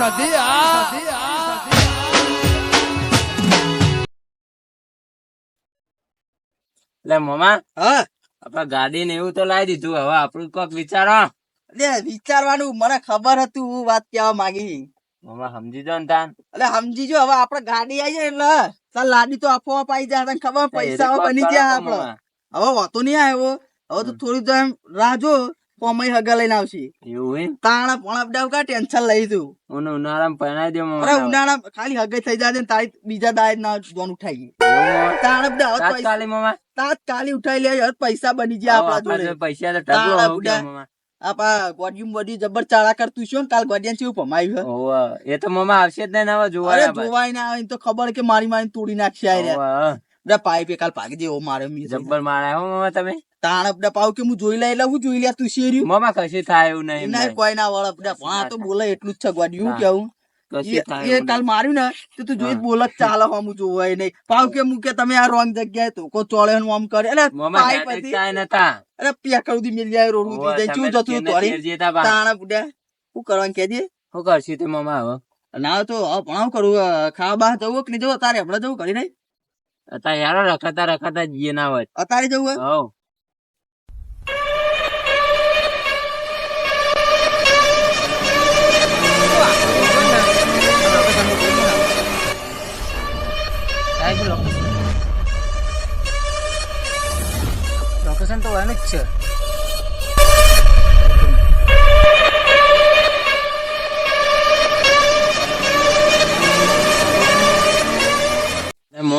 આ એટલે મોમાં. હા. આપડે ગાડી ને એવું તો લાવી દીધું. હવે આપણું કોક વિચારો લે વિચારવાનું. મને ખબર હતું હું વાત કહેવા માંગી. મોમાં સમજી જો ને તાન. એટલે સમજી જો હવે આપડે ગાડી આવી જાય એટલે. તાર લાડી તો આપોઆપ આવી જાય તને ખબર પૈસા બની ગયા આપડે હવે વાતો નહીં આવ્યો. હવે તો થોડી તો એમ રાહ જો. પોમય હગા લઈને આવશે. એવું તાણા પોણા બધા કા ટેન્શન લઈ તું ઓનો ઉનાળામાં પહેરાવી દે મોમાં અરે ઉનાળા ખાલી હગે થઈ જાય ને તારી બીજા દાય ના જોન ઉઠાઈ ગઈ. મોમાં? તાણા પૈસા તાત્કાલિક મોમાં? તાત્કાલિક ઉઠાઈ લે યાર પૈસા બની ગયા આપડા આપણા જોડે પૈસા તો ઢગલો હો ગયા. કે આપા ગોડિયું બોડી જબર ચાળા કરતું છે ને કાલ ગોડિયન છે ભમાયું હે? હોવે. એ તો મોમાં આવશે જ નહીં ને હવે જોવા અરે જોવાય ના આવે તો ખબર કે મારી મારી તોડી નાખશે આ બધા કાલ ભાગી જેવો મારે મી જબ્બર મારા હો મોમાં તમે? તાણ અપડા પાવ કે હું જોઈ લે એટલે હું જોઈ લે તું શેર્યું મામા કશે થાય એવું નહીં ના કોઈ ના વાળ અપડા ભણા તો બોલે એટલું જ છે ગોડિયું હું. કેવું? એ- કાલ માર્યું ને તો તું જોઈ બોલ જ ચાલે હમ જોવાય નહીં. પાવ કે હું કે તમે આ રોંગ જગ્યાએ તો કો ચોળે નું આમ કરે એટલે પાઇપ હતી અરે પેકર સુધી મિલ જાય રોડ ઉતરી જાય શું જતું જતા તાણા બુડા શું કરવાનું કેજે? શું કરશું તે મામા હવે? ના તો ભણાવ કરું ખાવા બહાર જવું કે નહીં જવું? તારે હમણાં જવું કરી નહીં? અત્યારે યારો રખડતા રખડતા જઈએ ના હોય અત્યારે જવું હે?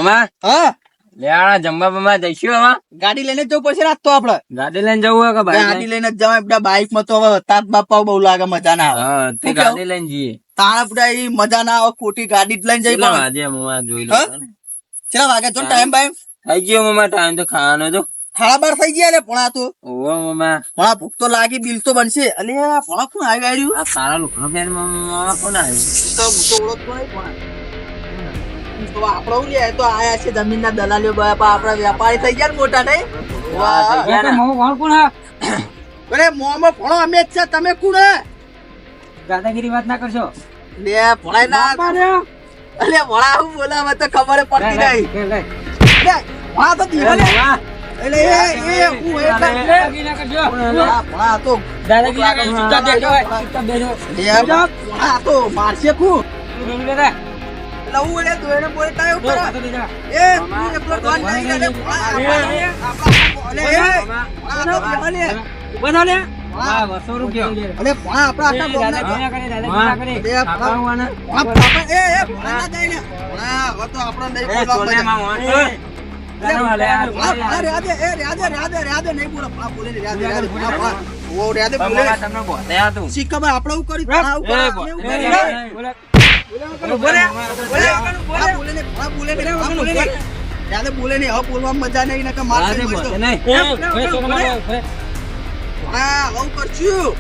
મોમાં હા. લેવાના જમવા બમવા જઈશું હવે ગાડી લઈને જવું પડશે રાત તો આપડે. ગાડી લઈને જવું કે ગાડી લઈને જ જવાય બધા બાઈકમાં તો હવે તાત બાપા બહુ લાગે મજા ના આવે. તે ગાડી લઈને જઈએ. તાણા બધા એ મજા ના આવે ખોટી ગાડી જ લઈને જઈ પણ આજે મમા જોઈ લો ચલા વાગે તો ટાઈમ? બાઈમ થઈ ગયો મમા ટાઈમ તો ખાવાનો તો. ખાડા બાર થઈ ગયા લે પોણા તો. ઓ મમા પોણા ભૂખ તો લાગી બિલ તો બનશે. અલે પોણા કોણ આવી આવ્યું? આ સારા લોકો મોમાં કોણ આવ્યું? તો નહીં ભણા તો આપણો લે તો આયા છે જમીનના દલાલીઓ બાપા આપડા વ્યાપારી થઈ ગયા ને મોટા નહીં. કોણ કોણ અરે મોમાં ભણો અમે જ છે તમે કોણ હે? દાદાગીરી વાત ના કરશો લે ભણાય ના અલે ભણા હું બોલાવે તો ખબર પડતી નહીં ભણા તો દીવા એટલે એ હું દાદાગીરી ના કરશો. ભણા ભણા તો દાદાગીરી ના કરશો. ચૂપચાપ બેઠો હોય. ચૂપચાપ બેઠો. લે ભણા તો મારશે કું બેઠો બેઠા. એટલે હું બોલે જો, કરે એ તું એકલો નહીં ભણા અરે બોલે, નહીં, હવે બોલવામાં મજા માર ભાઈ, ભાઈ, ભાઈ. આવું કરશું.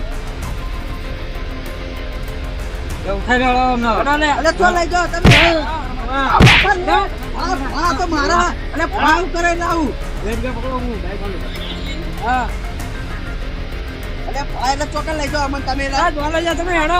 અને ભણા કરે પકડો હું. અલે, ભણા એટલે ચોકન લઈ જાઓ, તમે તમે હેડો.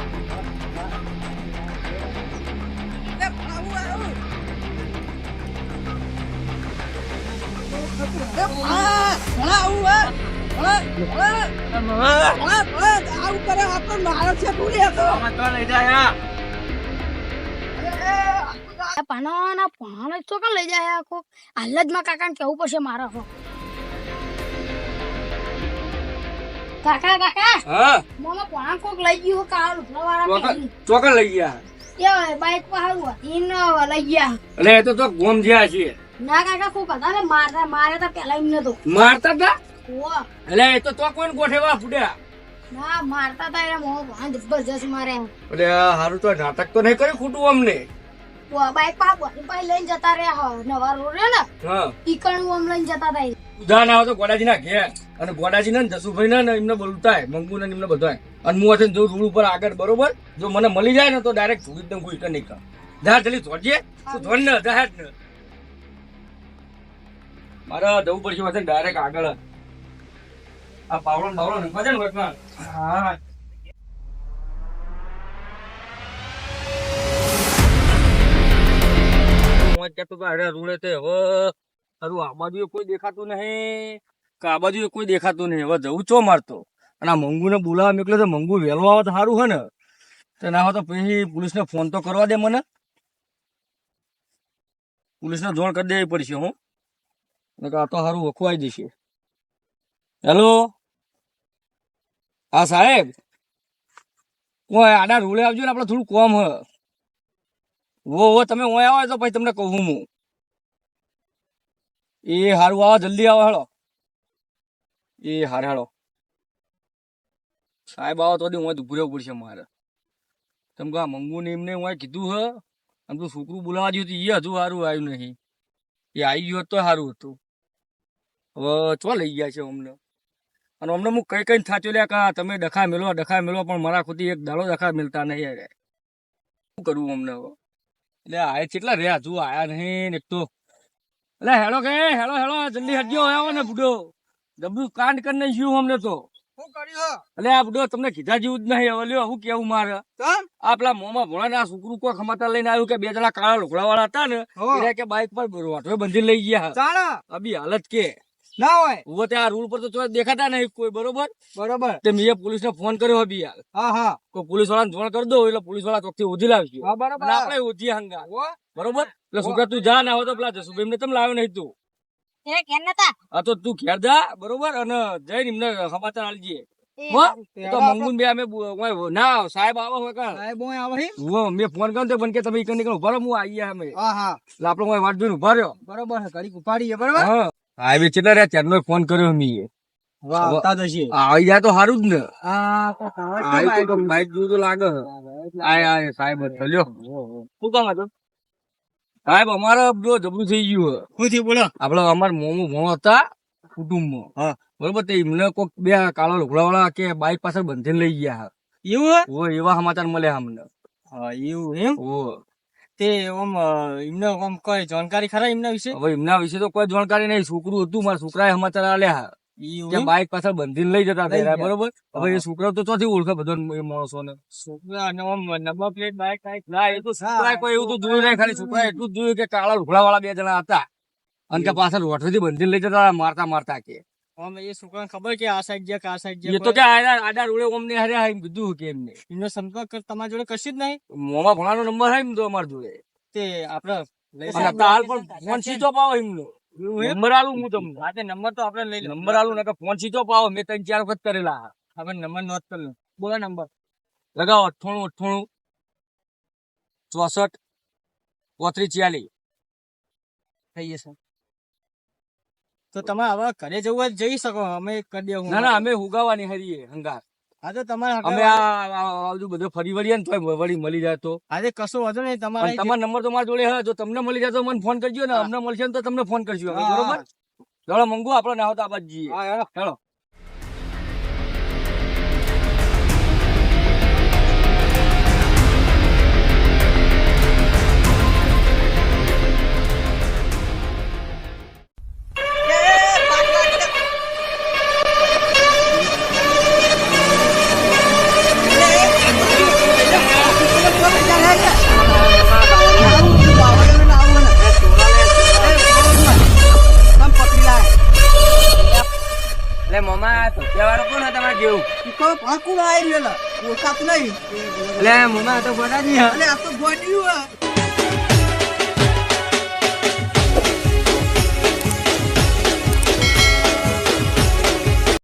જા, ભાઈ. એથી આવવાનું, હેડો. મોમાં આપણે આઈતા જવાનું. મોમાં તો લઈ જાય પાનાના પાના તો કાં લઈ જાય આખો? હાલ જ માં કાકાને કેવું પડશે મારે હો? કાકા કાકા હા, પાણા કોક લઈ ગયું ચોકન- ચોકન લઈ ગયા? એ બાઈક પર હારું હતી લઈ ગયા. એટલે એ તો તો ગોમ જ્યાં છે ના કાકા કોક હતા ને મારતા મારે તો પેલા એમને તો. મારતા તા? એટલે એ તો તો કોઈને ગોઠેવા ફૂટ્યા ના મારતા હતા એના મોં પાણા જબરજસ્ત મારે. એટલે હારું તો નાટક તો નહીં કર્યું ખોટું અમને? બાઈક પા બાઈક લઈને જતા રહ્યા નવા રોડ રે ને. હા. ઈકણું આમ લઈને જતા હતા. ઉધા ના તો ગોડાજી ના ઘેર. અને ગોડાજી ને જસુભાઈ ને ને એમને બોલતા મંગુ ને એમને બધા અને હું હશે જો રૂડ ઉપર આગળ બરોબર? જો મને મળી જાય ને તો ડાયરેક્ટ છોડી દઉં કોઈ નહીં કામ જા જલ્દી જોડજે તું જોડ ને જા હેડ ને. મારે જવું પડશે ડાયરેક્ટ આગળ. આ ને ને દેખાતું નહીં. કે કોઈ દેખાતું નહીં. હવે જવું ચો મારતો અને આ મંગુને બોલાવવા મોકલ્યો તો મંગુ વહેલો આવે તો સારું હે ને. તો ના હોય તો પછી પોલીસને ફોન તો કરવા દે મને. પોલીસને જોણ કરી દેવી પડશે, હું. આ તો સારું વખવાઈ દેશે હેલો? હા, સાહેબ. ઓય, આડા રૂલે આવજો ને આપણે થોડું કોમ હ. વો વો, તમે ઓય આવો તો પછી તમને કહું હું. એ હારું આવો, જલ્દી આવો, હેળો. એ હારે, હેળો. સાહેબ, આવો તો હું ઉભું રહેવું પડશે મારે. તમે કહો મંગુ ને એમને હું કીધું હ? આમ તો છોકરું બોલાવા હતું એ હજુ સારું આવ્યું નહીં. એ આવી ગયું તો સારું હતું. હવે ચો લઈ ગયા છે અમને? અને અમને હું કઈ કઈ થાચ્યો લ્યા કે તમે ડખા મેલો ડખા મેલો પણ મારા ખુદી એક દાડો ડખા મેળતા નહીં યાર. શું કરવું અમને એટલે આયા કેટલા રહ્યા? હજુ આયા નહીં એક તો. એટલે હેડો કે હેડો હેડો જલ્દી હટજો આવ્યો ને બુડો. જબરું કાંડ કરીને જીવું અમને તો. એટલે આ બુડો તમને કીધા જેવું જ નહીં. હવે લ્યો શું કેવું મારે? આ પેલા મોમાં ભોળા ને આ છોકરું કોઈ ખમાતા લઈને આવ્યું કે બે જણા કાળા લોકડા વાળા હતા ને હો. કે બાઇક પર વાટવે બંધી લઈ ગયા. અભી હાલત કે. ના હોય. ઊભો ત્યાં રૂલ પર તો દેખાતા નહીં કોઈ બરોબર? બરોબર. તે મેં પોલીસ ને ફોન કર્યો અભી હા હા. કોઈ પોલીસ વાળાને જોણ કરી દો એટલે પોલીસવાળા ચોકથી ઓધી લાવશે હા બરોબર. આપણે ઓધી હંગા બરોબર? એટલે છોકરા તું જા ના હોય તો પેલા જસુભાઈ ને તમે લાવ્યો નહીં તું. આ તો તું ઘેર જા બરોબર? અને જઈને એમને સમાચાર આલજે એ હો? તે તો હવે મંગુન બે અમે બુ- ઓય ના સાહેબ આવો સાહેબ ઓય આવે હે? હું મેં ફોન કર્યો તો કે તમે ઊભા રહો હું આવી ગયા અમે. હા હા. એટલે આપણે ઓય વાટ જોઈને ઊભા રહ્યો. બરોબર છે ઘડીક ઉપાડીએ બરોબર? હા. હાઈવે ચેટલા રહ્યા ત્યારનો ફોન કર્યો મીએ. આવી જાય તો સારું જ ને. આ બાઈક જોયું તો લાગે. આય સાહેબ થયો શું કામ હતું? સાહેબ અમારે જો જબરું થઈ ગયું શું થયું બોલો. આપડે અમાર મોમો ભણો હતા કુટુંબમાં. હા. બરોબર તે એમને કોક બે કાળા લુગડા વાળા કે બાઈક પાછળ બંધીને લઈ ગયા એવું એવા સમાચાર મળ્યા અમને. હા એવું એમ? ઓ તે ઓમ એમને આમ કઈ જાણકારી ખરા એમના વિશે? હવે એમના વિશે તો કોઈ જાણકારી નહીં. છોકરું હતું મારા છોકરાએ સમાચાર આલ્યા બાઇક બાઈક પાછળ બંધીને લઈ જતા હતા. બરોબર? હવે એ. છોકરા તો ચોથી ઓળખે બધો માણસો ને છોકરા નંબર પ્લેટ બાઈક ના એ તો છોકરાએ કોઈ એવું તો જોયું નહીં. ખાલી છોકરા એટલું જ જોયું કે કાળા લુગડા વાળા બે જણા હતા. અને પાછળ રોઠવેથી બંધીને લઈ જતા મારતા મારતા કે. આમ એ છોકરાને ખબર કે આ સાઈડ ગયા આ સાઈડ એ તો કે આડા આડા રોડે અમને હારે એમ કીધું કે એમને એમનો સંપર્ક તમારા જોડે કશું જ નહીં? મોમાં ભણાનો નંબર હોય તો અમાર જોડે. તે આપણે લઈ અને અત્યારે હાલ પણ ફોન સીધો પાવો એમનો. નંબર આલું હું તમને. હા તે નંબર તો આપણે લઈ નંબર આલું ને ફોન સ્વિચ પાવો મેં ત્રણ ચાર વખત કરેલા. હવે નંબર નોટ કરી લો. બોલો નંબર લગાવો અઠ્ઠાણું અઠ્ઠાણું ચોસઠ પોત્રીસ ચાલીસ થઈ જશે. તો તમે હવે ઘરે જવું જઈ શકો. અમે કરી દે ના ના અમે હુગાવાની હરીએ હંગાર હા તો તમારે અમે આ આ- આ બધું ફરી વળીએ ને તોય વળી મળી જાય તો. આજે કશો વાંધો નહીં તમારે તમારો નંબર તો મારા જોડે હા જો તમને મળી જાય તો મને ફોન કરજો ને અમને મળશે ને તો તમને ફોન કરજો. બરોબર? ચાલો મંગુ આપણે ના હોતા આબાદ જઈએ. હા હેડો. મોમા મોમાં ધોતિયા વાળો કોણ હતા તમારે જેવું એટલે મોમાં આ તો ગોડા નહીં લે આ તો ગોડ્યું.